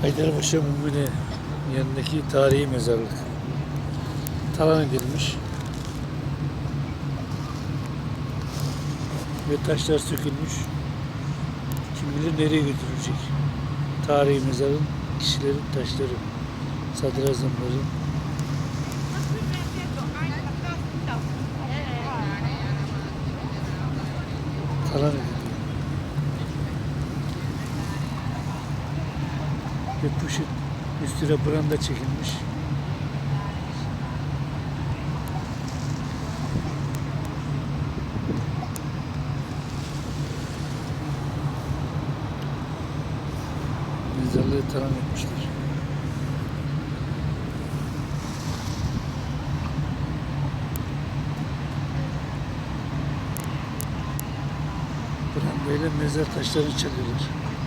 Haydarpaşa Mumine yanındaki tarihi mezarlık. Talan edilmiş. Ve taşlar sökülmüş. Kim bilir nereye götürülecek. Tarihi mezarın kişilerin taşları, sadrazamların talan ediliyor. Ve poşet üstüne branda çekilmiş. Mezarlığı talan etmişler. Brandayla mezar taşlarını çakıyorlar.